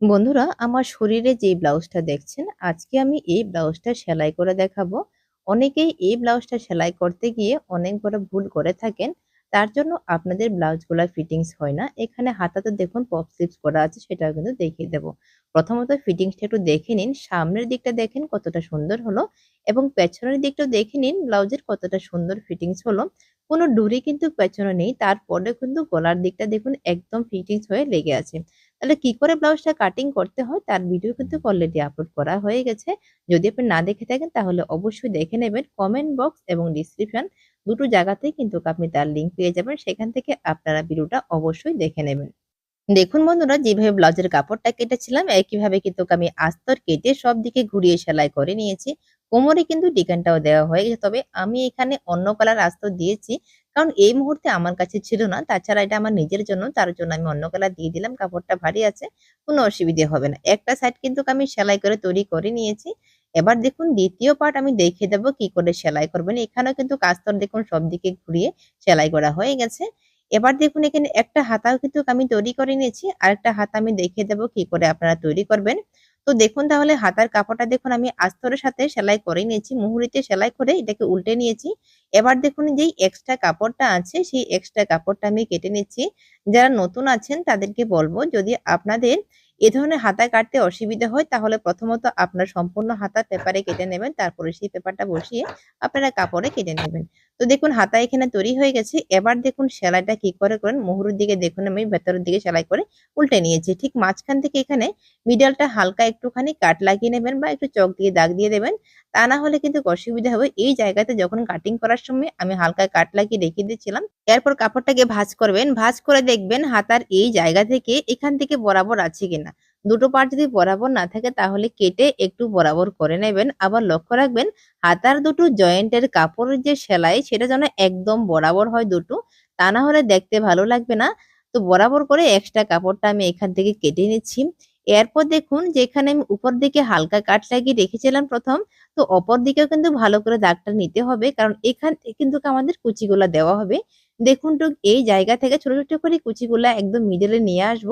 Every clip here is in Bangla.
বন্ধুরা, আমার শরীরে যে ব্লাউজটা দেখছেন, আজকে আমি এই ব্লাউজটা সেলাই করে দেখাবো। অনেকেই এই ব্লাউজটা সেলাই করতে গিয়ে অনেক বড় ভুল করে থাকেন, তার জন্য আপনাদের ব্লাউজগুলো ফিটিংস হয় না। এখানে হাতাতে দেখুন পপ স্লিপস করা আছে, সেটাও কিন্তু দেখিয়ে দেব। প্রথমত ফিটিংসটা একটু দেখে নিন, সামনের দিকটা দেখেন কতটা সুন্দর হলো এবং পেছনের দিকটাও দেখে নিন ব্লাউজের কতটা সুন্দর ফিটিংস হলো। কোনো ডুরি কিন্তু পেছনে নেই, তারপরে কিন্তু গলার দিকটা দেখুন একদম ফিটিংস হয়ে লেগে আছে। তাহলে কি করে ব্লাউজটা কাটিং করতে হয়? তার ভিডিও কিন্তু অলরেডি আপলোড করা হয়ে গেছে। যদি আপনি না দেখে থাকেন, তাহলে অবশ্যই দেখে নেবেন। কমেন্ট বক্স এবং ডিসক্রিপশন দুটো জায়গাতেই কিন্তু আপনি তার লিঙ্ক পেয়ে যাবেন। সেখান থেকে আপনারা ভিডিওটা অবশ্যই দেখে নেবেন। দেখুন বন্ধুরা, যেভাবে ব্লাউজের কাপড়টা কেটেছিলাম একইভাবে কিন্তু আমি আস্তর কেটে সব দিকে ঘুরিয়ে সেলাই করে নিয়েছি। কোমরে কিন্তু ডিজাইনটাও দেওয়া হয়ে গেছে। তবে আমি এখানে অন্য কালার আস্তর দিয়েছি। কারণ এই মুহূর্তে আমার কাছে ছিল না। তাছাড়া এটা আমার নিজের জন্য, তার জন্য আমি অন্য কালার দিয়ে দিলাম, কাপড়টা ভারী আছে, কোনো অসুবিধে হবে না। একটা সাইড কিন্তু আমি সেলাই করে তৈরি করে নিয়েছি। এবার দেখুন, দ্বিতীয় পার্ট আমি দেখিয়ে দেবো কি করে সেলাই করবেন। এখানেও কিন্তু কাস্তর দেখুন, সব দিকে ঘুরিয়ে সেলাই করা হয়ে গেছে। এবার দেখুন, এখানে একটা হাতাও কিন্তু আমি তৈরি করে নিয়েছি। আরেকটা হাতা আমি দেখিয়ে দেবো কি করে আপনারা তৈরি করবেন। তো দেখুন তাহলে হাতার কাপড়টা দেখুন আমি আস্তরের সাথে সেলাই করে নিয়েছি, মুহুরিতে সেলাই করে এটাকে উল্টে নিয়েছি। এবার দেখুন যেই এক্সট্রা কাপড়টা আছে, সেই এক্সট্রা কাপড়টা আমি কেটে নিচ্ছি। যারা নতুন আছেন তাদেরকে বলব, যদি আপনাদের এ ধরনের হাতা কাটতে অসুবিধা হয়, তাহলে প্রথমত আপনার সম্পূর্ণ হাতা পেপারে কেটে নেবেন, তারপরে সেই পেপারটা বসিয়ে আপনারা কাপড়ে কেটে নেবেন। তো দেখুন হাতা এখানে তৈরি হয়ে গেছে। এবার দেখুন, সেলাইটা কি করে করেন? মুহুরের দিকে দেখুন, আমি ভেতরের দিকে সেলাই করে উল্টে নিয়েছি। ঠিক মাঝখান থেকে এখানে মিডলটা হালকা একটুখানি কাট লাগিয়ে নেবেন বা একটু চক দিয়ে দাগ দিয়ে দেবেন। তা না হলে কিন্তু অসুবিধা হবে। এই জায়গাতে যখন কাটিং করার সময় আমি হালকা কাট লাগিয়ে রেখে দিয়েছিলাম, এরপর কাপড়টাকে ভাঁজ করবেন। ভাঁজ করে দেখবেন হাতার এই জায়গা থেকে এখান থেকে বরাবর আছে কিনা। দুটো পার্ট যদি বরাবর না থাকে তাহলে কেটে একটু বরাবর করে নেবেন। আবার লক্ষ্য রাখবেন, হাতার দুটো জয়েন্টের কাপড়ের যে সেলাই, সেটা যেন একদম বরাবর হয় দুটো, তা না হলে দেখতে ভালো লাগবে না। তো বরাবর করে এক্সট্রা কাপড়টা আমি এখান থেকে কেটে নিচ্ছি। এরপর দেখুন যেখানে আমি উপর দিকে হালকা কাট লাগিয়ে রেখেছিলাম প্রথম, তো অপর দিকেও কিন্তু ভালো করে দাগটা নিতে হবে, কারণ এখান কিন্তু আমাদের কুচিগুলা দেওয়া হবে। দেখুন তো, এই জায়গা থেকে ছোট ছোট করে কুচিগুলা একদম মিডলে নিয়ে আসব।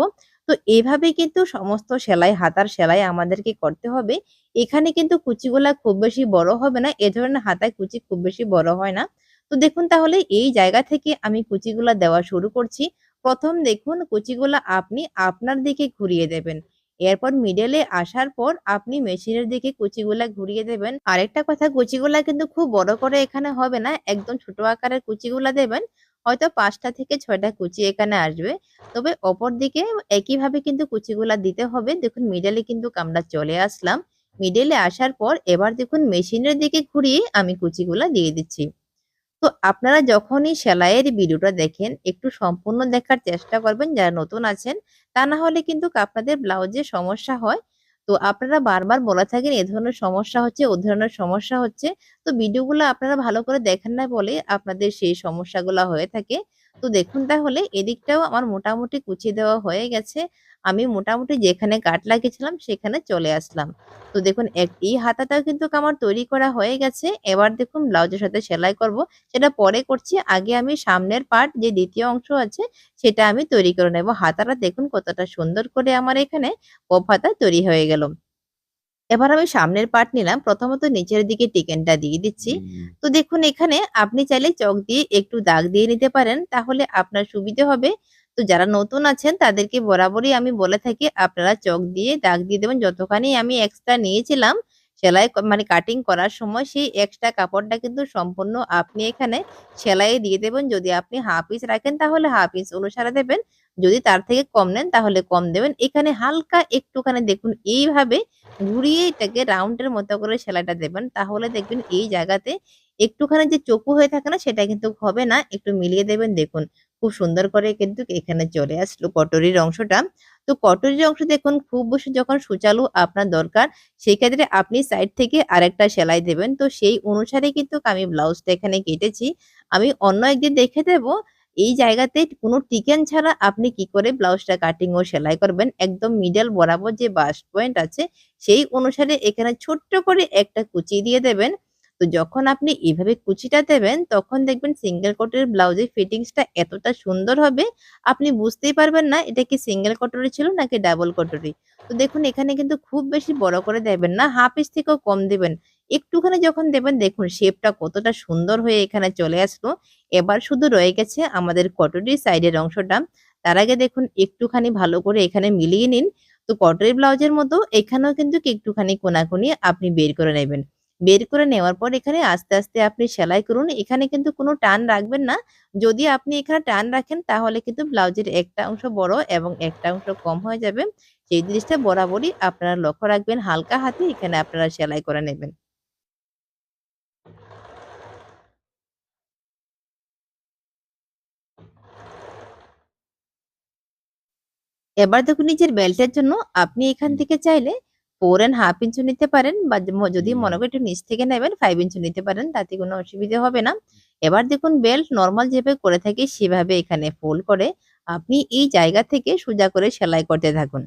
তো এভাবে কিন্তু সমস্ত সেলাই, হাতার সেলাই আমাদেরকে করতে হবে। এখানে কিন্তু কুচিগুলা খুব বেশি বড় হবে না, এ ধরনের হাতায় কুচি খুব বেশি বড় হয় না। তো দেখুন তাহলে এই জায়গা থেকে আমি কুচিগুলা দেওয়া শুরু করছি। প্রথম দেখুন কুচিগুলা আপনি আপনার দিকে ঘুরিয়ে দেবেন। এরপর মিডলে আসার পর আপনি মেশিনের দিকে কুচিগুলা ঘুরিয়ে দেবেন। আরেকটা কথা, কুচিগুলা কিন্তু খুব বড় করে এখানে হবে না, একদম ছোট আকারের কুচিগুলা দেবেন। হয়তো পাঁচটা থেকে ছয়টা কুচি এখানে আসবে। তবে অপর দিকে একইভাবে কিন্তু কুচিগুলা দিতে হবে। দেখুন মিডলে কিন্তু আমরা চলে আসলাম। মিডলে আসার পর এবার দেখুন মেশিনের দিকে ঘুরিয়ে আমি কুচিগুলা দিয়ে দিচ্ছি। তো আপনারা যখনই সেলাইয়ের ভিডিওটা দেখেন, একটু সম্পূর্ণ দেখার চেষ্টা করবেন যারা নতুন আছেন, তা না হলে কিন্তু আপনাদের ব্লাউজে সমস্যা হয়। তো আপনারা বারবার বলে থাকেন এ ধরনের সমস্যা হচ্ছে, ও ধরনের সমস্যা হচ্ছে। তো ভিডিওগুলো আপনারা ভালো করে দেখেন না বলে আপনাদের সেই সমস্যাগুলো হয়ে থাকে। তো দেখুন তাহলে এদিকটাও আমার মোটামুটি কুচিয়ে দেওয়া হয়ে গেছে। আমি মোটামুটি যেখানে কাট লাগিয়েছিলাম সেখানে চলে আসলাম। তো দেখুন এই হাতাটাও কিন্তু আমার তৈরি করা হয়ে গেছে। এবার দেখুন ব্লাউজের সাথে সেলাই করব। সেটা পরে করছি। আগে আমি সামনের পার্ট যে দ্বিতীয় অংশ আছে সেটা আমি তৈরি করে নেব। হাতাটা দেখুন কতটা সুন্দর করে আমার এখানে পপ হাতা তৈরি হয়ে গেল। এবার আমি সামনের পার্ট নিলাম। প্রথমত নিচের দিকে টিকেনটা দিয়ে দিচ্ছি। তো দেখুন এখানে আপনি চাইলে চক দিয়ে একটু দাগ দিয়ে নিতে পারেন তাহলে আপনার সুবিধে হবে। তো যারা নতুন আছেন তাদেরকে বরাবরই আমি বলে থাকি আপনারা চক দিয়ে দাগ দিয়ে দেবেন। যতখানি আমি এক্সট্রা নিয়েছিলাম সেলাই মানে কাটিং করার সময় সেই এক্সট্রা কাপড়টা কিন্তু সম্পূর্ণ আপনি এখানে সেলাই দিয়ে দেবেন। যদি আপনি হাফ পিস রাখেন তাহলে হাফ পিস অনুসারে দেবেন। যদি তার থেকে কম নেন তাহলে কম দেবেন। এখানে হালকা একটুখানি দেখুন, এইভাবে ঘুরিয়ে এটাকে রাউন্ডের মতো করে সেলাইটা দেবেন। তাহলে দেখবেন এই জায়গাতে একটুখানি যে চকু হয়ে থাকে না, সেটা কিন্তু হবে না। একটু মিলিয়ে দেবেন, দেখুন। খুব সুন্দর করে কিন্তু এখানে চলে আসলো কটরির অংশটা। তো কটরির অংশ দেখুন, খুব বেশি যখন সুচালু আপনার দরকার, সেই ক্ষেত্রে আপনি সাইড থেকে আরেকটা সেলাই দেবেন। তো সেই অনুসারে কিন্তু আমি ব্লাউজটা এখানে কেটেছি। আমি অন্য একদিন দেখে দেব, এই জায়গাতে কোনো টিকেন ছাড়া আপনি কি করে ব্লাউজটা কাটিং ও সেলাই করবেন? একদম মিডল বরাবর যে বাস্ট পয়েন্ট আছে, সেই অনুসারে এখানে ছোট্ট করে একটা কুচি দিয়ে দেবেন। তো যখন আপনি এভাবে কুচিটা দেবেন তখন দেখবেন সিঙ্গেল কোটের ব্লাউজের ফিটিংসটা এতটা সুন্দর হবে আপনি বুঝতেই পারবেন না এটা কি সিঙ্গেল কটরি ছিল নাকি ডাবল কটরি। তো দেখুন এখানে কিন্তু খুব বেশি বড় করে দেবেন না, হাফ ইঞ্চ থেকেও কম দেবেন একটুখানি যখন দেবেন দেখুন শেপটা কতটা সুন্দর হয়ে এখানে চলে আসলো। এবার শুধু রয়ে গেছে আমাদের কটরির সাইডের অংশটা। তার আগে দেখুন একটুখানি ভালো করে এখানে মিলিয়ে নিন। তো কটরি ব্লাউজের মতো এখানেও কিন্তু একটুখানি কোনাকুনি আপনি বের করে নেবেন। বের করে নেওয়ার পর এখানে আস্তে, আস্তে আপনি সেলাই করুন। এখানে কিন্তু কোনো টান রাখবেন না। যদি আপনি এখানে টান রাখেন তাহলে কিন্তু ব্লাউজের একটা অংশ বড় এবং একটা অংশ কম হয়ে যাবে। সেই জিনিসটা বরাবরই আপনারা লক্ষ্য রাখবেন। হালকা হাতে এখানে আপনারা সেলাই করে নেবেন। এবার দেখুন নিজের বেল্টের জন্য আপনি এখান থেকে চাইলে 4 অ্যান্ড হাফ ইঞ্চু নিতে পারেন বা যদি মনে করে একটু নিচ থেকে নেবেন ফাইভ ইঞ্চু নিতে পারেন। তাতে কোনো অসুবিধে হবে না। এবার দেখুন বেল্ট নর্মাল যেভাবে করে থাকি সেভাবে এখানে ফোল্ড করে আপনি এই জায়গা থেকে সোজা করে সেলাই করতে থাকুন।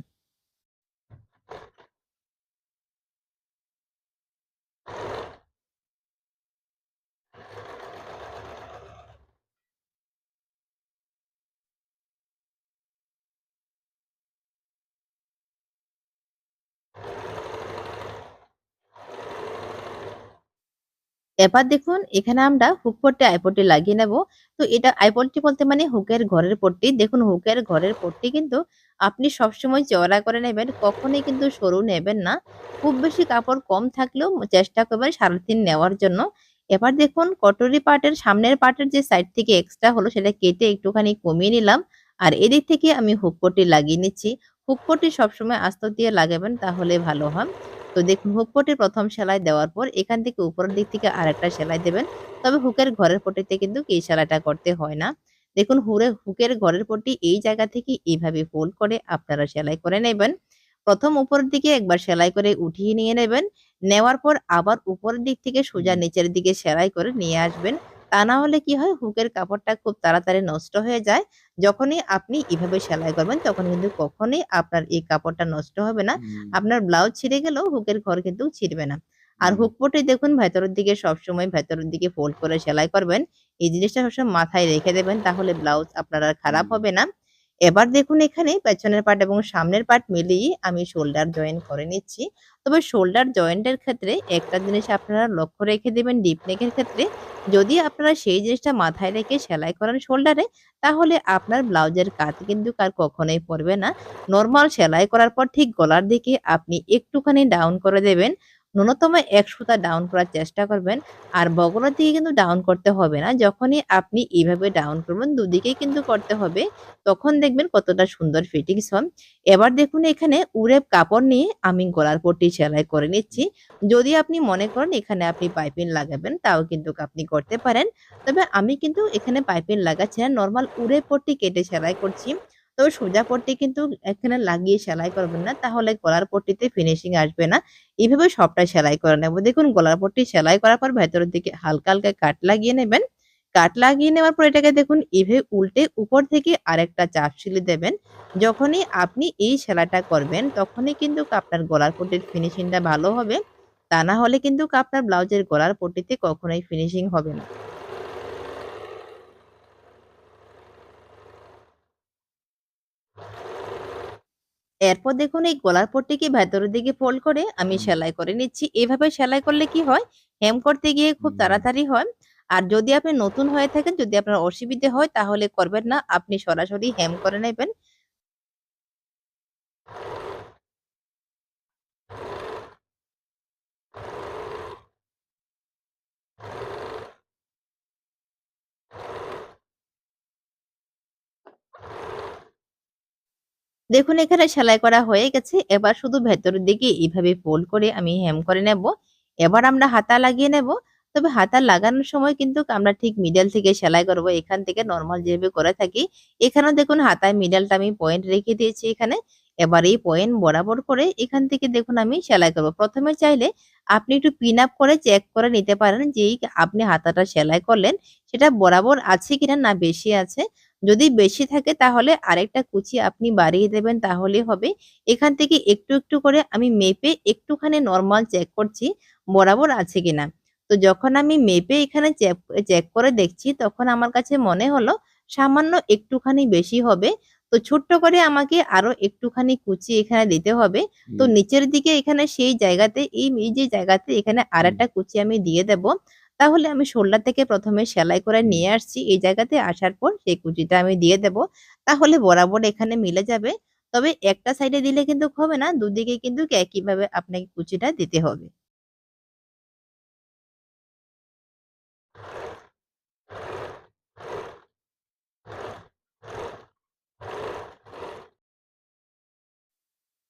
এবার দেখুন, এখানে আমরা হুক পট্টি আই পট্টি লাগিয়ে নেব। তো এটা আই পট্টি বলতে মানে হুকের ঘরের পট্টি। দেখুন হুকের ঘরের পট্টি কিন্তু আপনি সবসময় চওড়া করে নেবেন। কখনোই কিন্তু সরু নেবেন না। খুব বেশি কাপড় কম থাকলেও চেষ্টা করবেন 3.5 নেওয়ার জন্য। এবার দেখুন, কটরি পার্টের সামনের পার্টের যে সাইড থেকে এক্সট্রা হলো, সেটা কেটে একটুখানি কমিয়ে নিলাম। আর এদিক থেকে আমি হুক পট্টি লাগিয়ে নিচ্ছি। হুক পট্টি সবসময় আস্ত দিয়ে লাগাবেন, তাহলে ভালো হয়। তো দেখুন হুক পট্টির ১ম সেলাই দেওয়ার পর এখান থেকে উপরের দিক থেকে আরেকটা সেলাই দেবেন। তবে হুকের ঘরের পটিতে কিন্তু এই সেলাইটা করতে হয় না। দেখুন, হুরে, হুকের ঘরের পট্টি এই জায়গা থেকে এইভাবে ফোল্ড করে আপনারা সেলাই করে নেবেন। প্রথম উপরের দিকে একবার সেলাই করে উঠিয়ে নিয়ে নেবেন। নেওয়ার পর আবার উপরের দিক থেকে সোজা নিচের দিকে সেলাই করে নিয়ে আসবেন। তা না হলে কি হয় হুকের কাপড়টা খুব তাড়াতাড়ি নষ্ট হয়ে যায়। যখনই আপনি এভাবে সেলাই করবেন তখন কিন্তু কখনই আপনার এই কাপড়টা নষ্ট হবে না। আপনার ব্লাউজ ছিঁড়ে গেলেও হুকের ঘর কিন্তু ছিঁড়বে না। আর। হুক পটে দেখুন ভেতরের দিকে সবসময় ভেতরের দিকে ফোল্ড করে সেলাই করবেন। এই জিনিসটা সবসময় মাথায় রেখে দেবেন তাহলে ব্লাউজ আপনার আর খারাপ হবে না। এবার দেখুন এখানে পেছনের পার্ট এবং সামনের পার্ট মিলিয়ে আমি শোল্ডার জয়েন করে নিচ্ছি। তবে শোল্ডার জয়েন্টের ক্ষেত্রে একটা জিনিস আপনারা লক্ষ্য রেখে দেবেন ডিপ নেকের ক্ষেত্রে যদি আপনারা সেই জিনিসটা মাথায় রেখে সেলাই করেন শোল্ডারে তাহলে আপনার ব্লাউজের কাজ কিন্তু আর কখনোই পড়বে না। নর্মাল সেলাই করার পর ঠিক গলার দিকে আপনি একটুখানি ডাউন করে দেবেন। ন্যূনতম এক সুতা ডাউন করার চেষ্টা করবেন। আর বগলের দিকে কিন্তু ডাউন করতে হবে না। যখনই আপনি এইভাবে ডাউন করবেন, দুদিকেই কিন্তু করতে হবে। তখন দেখবেন কতটা সুন্দর ফিটিংস হয়। এবার দেখুন এখানে উড়েপ কাপড় নিয়ে আমি গলার পট্টি সেলাই করে নিচ্ছি। যদি আপনি মনে করেন এখানে আপনি পাইপিং লাগাবেন, তাও কিন্তু আপনি করতে পারেন। তবে আমি কিন্তু এখানে পাইপিং লাগাচ্ছি না। নরমাল উড়ের পট্টি কেটে সেলাই করছি। তবে সোজা পট্টি কিন্তু এখানে লাগিয়ে সেলাই করবেন না। তাহলে গলার পট্টিতে ফিনিশিং আসবে না। এভাবে সবটা সেলাই করে নেব। দেখুন গলার পট্টি সেলাই করার পর ভেতরের দিকে হালকা, হালকা কাট লাগিয়ে নেবেন। কাট লাগিয়ে নেওয়ার পর এটাকে দেখুন এভাবে উল্টে উপর থেকে আরেকটা চাপ সিলি দেবেন। যখনই আপনি এই সেলাইটা করবেন তখনই কিন্তু আপনার গলার পট্টির ফিনিশিংটা ভালো হবে। তা না হলে কিন্তু আপনার ব্লাউজের গলার পট্টিতে কখনোই ফিনিশিং হবে না। এরপর দেখুন এই গলার পট্টিকে ভেতরের দিকে ফোল্ড করে আমি সেলাই করে নিচ্ছি। এভাবে সেলাই করলে কি হয়? হেম করতে গিয়ে খুব তাড়াতাড়ি হয়। আর যদি আপনি নতুন হয়ে থাকেন, যদি আপনার অসুবিধে হয় তাহলে করবেন না। আপনি সরাসরি হেম করে নেবেন। দেখুন, এখানে সেলাই করা হয়ে গেছে। এবার শুধু ভেতরের দিকে এইভাবে ফোল্ড করে আমি হেম করে নেব। এবার আমরা হাতা লাগিয়ে নেব। তবে হাতা লাগানোর সময় কিন্তু আমরা ঠিক মিডল থেকে সেলাই করব। এখান থেকে নর্মাল যেভাবে করে থাকি। এখানেও দেখুন, হাতায় মিডলটা আমি পয়েন্ট রেখে দিয়েছি এখানে। এবার এই পয়েন্ট বরাবর করে এখান থেকে দেখুন, আমি সেলাই করব। প্রথমে চাইলে আপনি একটু পিন আপ করে চেক করে নিতে পারেন যে আপনি হাতাটা সেলাই করলেন সেটা বরাবর আছে কিনা না বেশি আছে। যদি বেশি থাকে তাহলে আরেকটা কুচি আপনি বাড়িয়ে দেবেন তাহলেই হবে। এখান থেকে একটু, একটু করে আমি মেপে একটুখানি নর্মাল চেক করছি বরাবর আছে কিনা। তো যখন আমি মেপে এখানে চেক করে দেখছি তখন আমার কাছে মনে হলো সামান্য একটুখানি বেশি হবে। তো ছোট্ট করে আমাকে আরও একটুখানি কুচি এখানে দিতে হবে। তো নিচের দিকে এখানে সেই জায়গাতে এই যে জায়গাতে এখানে হুম, আরেকটা কুচি আমি দিয়ে দেব। তাহলে আমি শোল্ডার থেকে প্রথমে সেলাই করে নিয়ে আসছি। এই জায়গাতে আসার পর সেই কুচিটা আমি দিয়ে দেব। তাহলে বরাবর এখানে মিলে যাবে। তবে একটা সাইডে দিলে কিন্তু হবে না। দুদিকে কিন্তু একইভাবে আপনাকে কুচিটা দিতে হবে।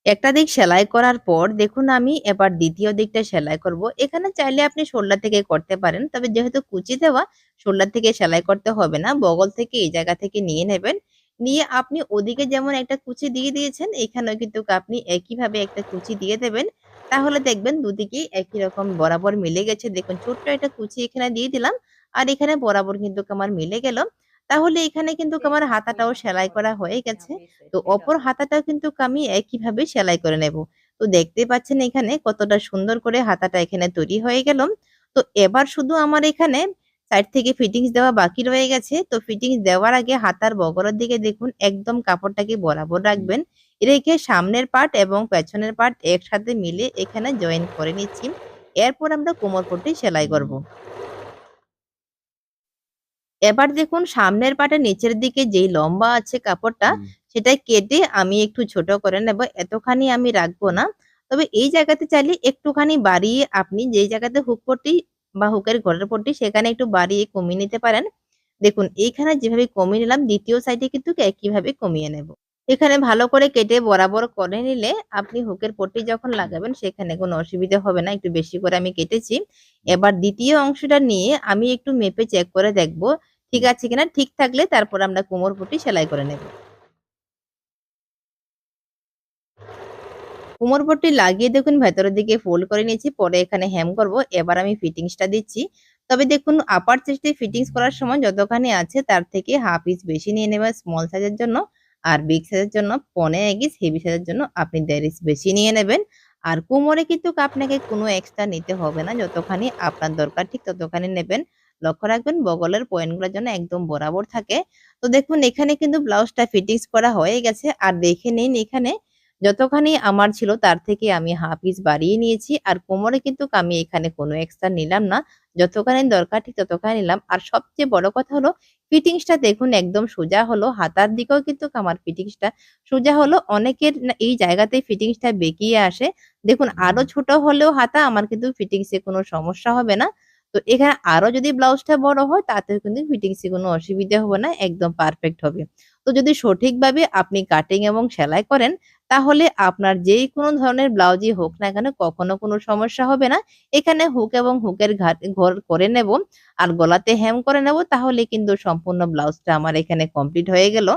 একটা দিক সেলাই করার পর দেখুন আমি এবার দ্বিতীয় দিকটা সেলাই করব। এখানে চাইলে আপনি শোল্ডার থেকে করতে পারেন। তবে যেহেতু কুচি দেওয়া, শোল্ডার থেকে সেলাই করতে হবে না। বগল থেকে এই জায়গা থেকে নিয়ে নেবেন। নিয়ে আপনি ওদিকে যেমন একটা কুচি দিয়ে দিয়েছেন, এখানেও কিন্তু আপনি একইভাবে একটা কুচি দিয়ে দেবেন। তাহলে দেখবেন দুদিকেই একই রকম বরাবর মিলে গেছে। দেখুন, ছোট্ট একটা কুচি এখানে দিয়ে দিলাম। আর এখানে বরাবর কিন্তু আমার মিলে গেল। তাহলে এখানে কিন্তু আমার হাতাটাও সেলাই করা হয়ে গেছে। তো অপর হাতাটাও কিন্তু আমি একইভাবে সেলাই করে নেব। তো দেখতে পাচ্ছেন এখানে কতটা সুন্দর করে হাতাটা এখানে তৈরি হয়ে গেল। তো এবার শুধু আমার এখানে সাইড থেকে ফিটিংস দেওয়া বাকি রয়ে গেছে। তো ফিটিংস দেওয়ার আগে হাতার বগরের দিকে দেখুন একদম কাপড়টাকে বরাবর রাখবেন। রেখে সামনের পার্ট এবং পেছনের পার্ট একসাথে মিলে এখানে জয়েন করে নিচ্ছি। এরপর আমরা কোমর পট্টি সেলাই করব। এবার দেখুন সামনের পাটের নিচের দিকে যেই লম্বা আছে কাপড়টা সেটা কেটে আমি একটু ছোট করে নেব। এতখানি আমি রাখব না। তবে এই জায়গাতে চাইলে একটুখানি বাড়িয়ে আপনি যেই জায়গাতে হুক পট্টি বা হুকের ঘরের পট্টি সেখানে একটু বাড়িয়ে কমিয়ে নিতে পারেন। দেখুন এইখানে যেভাবে কমিয়ে নিলাম ২য় সাইডে কিন্তু একইভাবে কমিয়ে নেব। এখানে ভালো করে কেটে বরাবর করে নিলে আপনি হুকের পট্টি যখন লাগাবেন সেখানে কোনো অসুবিধা হবে না। একটু বেশি করে আমি কেটেছি। এবার দ্বিতীয় অংশটা নিয়ে আমি একটু মেপে চেক করে দেখব ঠিক। আছে কিনা। ঠিক থাকলে তারপর আমরা কোমর পট্টি সেলাই করে নেব। কোমর পট্টি লাগিয়ে দেখুন ভেতরের দিকে ফোল্ড করে নিয়েছি। পরে এখানে হ্যাম করব। এবার আমি ফিটিংসটা দিচ্ছি। তবে দেখুন আপার চেস্টে ফিটিংস করার সময় যতখানি আছে তার থেকে হাফ ইঞ্চ বেশি নিয়ে নেবেন স্মল সাইজের জন্য। আর বিগ সাইজের জন্য ১৫ ইঞ্চ, হেভি সাইজের জন্য আপনি দেড় ইঞ্চ বেশি নিয়ে নেবেন। আর কোমরে কিন্তু আপনাকে কোনো এক্সট্রা নিতে হবে না। যতখানি আপনার দরকার ঠিক ততখানি নেবেন। লক্ষ্য রাখবেন বগলের পয়েন্টগুলো জন্য একদম বরাবর থাকে। তো দেখুন, এখানে কিন্তু ব্লাউজটা ফিটিংস করা হয়ে গেছে। আর দেখে নিন এখানে, যতখানি আমার ছিল তার থেকে আমি হাফ ইঞ্চ বাড়িয়ে নিয়েছি। আর কোমরে কিন্তু আমি এখানে কোনো এক্সট্রা নিলাম না। যতখানি দরকার ঠিক ততখানি নিলাম। আর সবচেয়ে বড় কথা হলো, ফিটিংসটা দেখুন একদম সোজা হলো। হাতার দিকেও কিন্তু আমার ফিটিংসটা সোজা হলো। অনেকের এই জায়গাতেই ফিটিংসটা বেঁকিয়ে আসে। দেখুন, আরও ছোট হলেও হাতা, আমার কিন্তু ফিটিংসে কোনো সমস্যা হবে না। তো এখানে আরও যদি ব্লাউজটা বড় হয় তাতে কিন্তু ফিটিংসে কোনো অসুবিধা হবে না। একদম পারফেক্ট হবে। তো যদি সঠিকভাবে আপনি কাটিং এবং সেলাই করেন তাহলে আপনার যেই কোনো ধরনের ব্লাউজই হোক না কেন কখনো কোনো সমস্যা হবে না। এখানে হুক এবং হুকের ঘর করে নেব আর গলাতে হেম করে নেব তাহলে কিন্তু সম্পূর্ণ ব্লাউজটা আমার এখানে কমপ্লিট হয়ে গেল।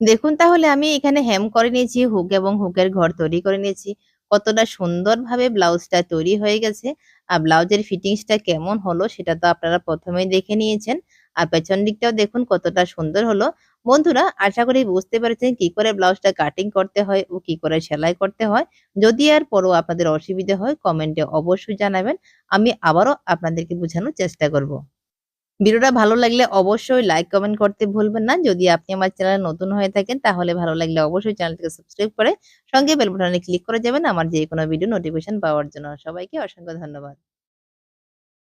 দেখুন তাহলে আমি এখানে হেম করে নিয়েছি, হুক এবং হুকের ঘর তৈরি করে নিয়েছি। কতটা সুন্দরভাবে ব্লাউজটা তৈরি হয়ে গেছে। আর ব্লাউজের ফিটিংসটা কেমন হলো সেটা তো আপনারা প্রথমেই দেখে নিয়েছেন। আর পেছন দিকটাও দেখুন কতটা সুন্দর হলো। বন্ধুরা, আশা করি বুঝতে পেরেছেন কি করে ব্লাউজটা কাটিং করতে হয় ও কি করে সেলাই করতে হয়। যদি আর পরেও আপনাদের অসুবিধা হয় কমেন্টে অবশ্যই জানাবেন। আমি আবারও আপনাদেরকে বোঝানোর চেষ্টা করব। ভিডিওটা ভালো লাগলে অবশ্যই লাইক, কমেন্ট করতে ভুলবেন না। যদি আপনি আমার চ্যানেলে নতুন হয়ে থাকেন তাহলে ভালো লাগলে অবশ্যই চ্যানেলটিকে সাবস্ক্রাইব করে সঙ্গে বেল বাটনে ক্লিক করে যাবেন আমার যে কোনো ভিডিও নোটিফিকেশন পাওয়ার জন্য। সবাইকে অসংখ্য ধন্যবাদ।